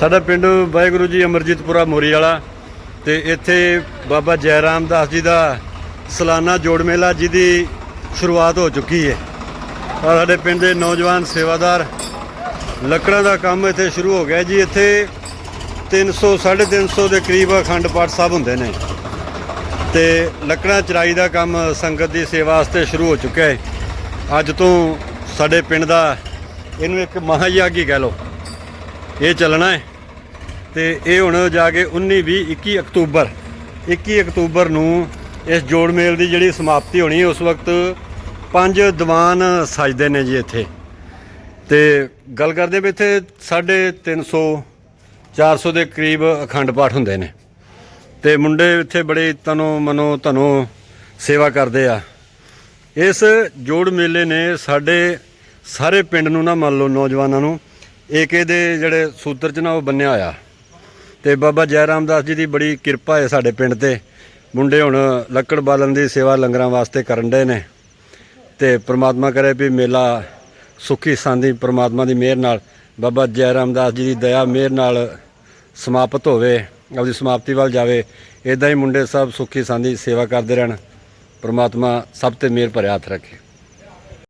ਸਾਡਾ ਪਿੰਡ ਵਾਹਿਗੁਰੂ ਜੀ ਅਮਰਜੀਤਪੁਰਾ ਮੋਰੀ ਵਾਲਾ ਤੇ ਇੱਥੇ ਬਾਬਾ ਜੈ ਰਾਮ ਦਾਸ ਜੀ ਦਾ ਸਾਲਾਨਾ ਜੋੜ ਮੇਲਾ ਜਿਹਦੀ ਸ਼ੁਰੂਆਤ ਹੋ ਚੁੱਕੀ ਹੈ। ਔਰ ਸਾਡੇ ਪਿੰਡ ਦੇ ਨੌਜਵਾਨ ਸੇਵਾਦਾਰ ਲੱਕੜਾਂ ਦਾ ਕੰਮ ਇੱਥੇ ਸ਼ੁਰੂ ਹੋ ਗਿਆ ਜੀ। ਇੱਥੇ 300 350 ਦੇ ਕਰੀਬ ਅਖੰਡ ਪਾਠ ਸਾਹਿਬ ਹੁੰਦੇ ਨੇ। ਤੇ ਲੱਕੜਾਂ ਚਰਾਈ ਦਾ ਕੰਮ ਸੰਗਤ ਦੀ ਸੇਵਾ ਵਾਸਤੇ ਸ਼ੁਰੂ ਹੋ ਚੁੱਕਾ ਹੈ। ਅੱਜ ਤੋਂ ਸਾਡੇ ਪਿੰਡ ਦਾ ਇਹਨੂੰ ਇੱਕ ਮਹਾਯਾਗ ਕਹਿ ਲਓ। ਇਹ ਚੱਲਣਾ ਹੈ। ਤੇ ਇਹ ਹੁਣ ਜਾ ਕੇ 19 20 21 ਅਕਤੂਬਰ 21 ਅਕਤੂਬਰ ਨੂੰ ਇਸ ਜੋੜ ਮੇਲ ਦੀ ਜਿਹੜੀ ਸਮਾਪਤੀ ਹੋਣੀ ਉਸ ਵਕਤ ਪੰਜ ਦੀਵਾਨ ਸਜਦੇ ਨੇ ਜੀ ਇੱਥੇ। ਤੇ ਗੱਲ ਕਰਦੇ ਵੀ ਇੱਥੇ 350 400 ਦੇ ਕਰੀਬ ਅਖੰਡ ਪਾਠ ਹੁੰਦੇ ਨੇ। ਤੇ ਮੁੰਡੇ ਇੱਥੇ ਬੜੇ ਤਨੋ ਮਨੋ ਧਨੋ ਸੇਵਾ ਕਰਦੇ ਆ। ਇਸ ਜੋੜ ਮੇਲੇ ਨੇ ਸਾਡੇ ਸਾਰੇ ਪਿੰਡ ਨੂੰ ਨਾ ਮੰਨ ਲਓ ਨੌਜਵਾਨਾਂ ਨੂੰ ਏਕੇ ਦੇ ਜਿਹੜੇ ਸੂਤਰ ਚ ਨਾ ਉਹ ਬੰਨਿਆ ਹੋਇਆ। ਤੇ ਬਾਬਾ ਜੈ ਰਾਮਦਾਸ ਜੀ ਦੀ ਬੜੀ ਕਿਰਪਾ ਹੈ ਸਾਡੇ ਪਿੰਡ ਤੇ। ਮੁੰਡੇ ਹੁਣ ਲੱਕੜ ਬਾਲਣ ਦੀ ਸੇਵਾ ਲੰਗਰਾਂ ਵਾਸਤੇ ਕਰਨ ਦੇ ਨੇ। ਤੇ ਪ੍ਰਮਾਤਮਾ ਕਰੇ ਵੀ ਮੇਲਾ ਸੁਖੀ ਸਾਂਦੀ ਪ੍ਰਮਾਤਮਾ ਦੀ ਮਿਹਰ ਨਾਲ, ਬਾਬਾ ਜੈ ਰਾਮਦਾਸ ਜੀ ਦੀ ਦਇਆ ਮਿਹਰ ਨਾਲ ਸਮਾਪਤ ਹੋਵੇ, ਆਪਦੀ ਸਮਾਪਤੀ ਵੱਲ ਜਾਵੇ। ਇਦਾਂ ਹੀ ਮੁੰਡੇ ਸਭ ਸੁਖੀ ਸਾਂਦੀ ਸੇਵਾ ਕਰਦੇ ਰਹਿਣ। ਪ੍ਰਮਾਤਮਾ ਸਭ ਤੇ ਮਿਹਰ ਭਰਿਆ ਹੱਥ ਰੱਖੇ।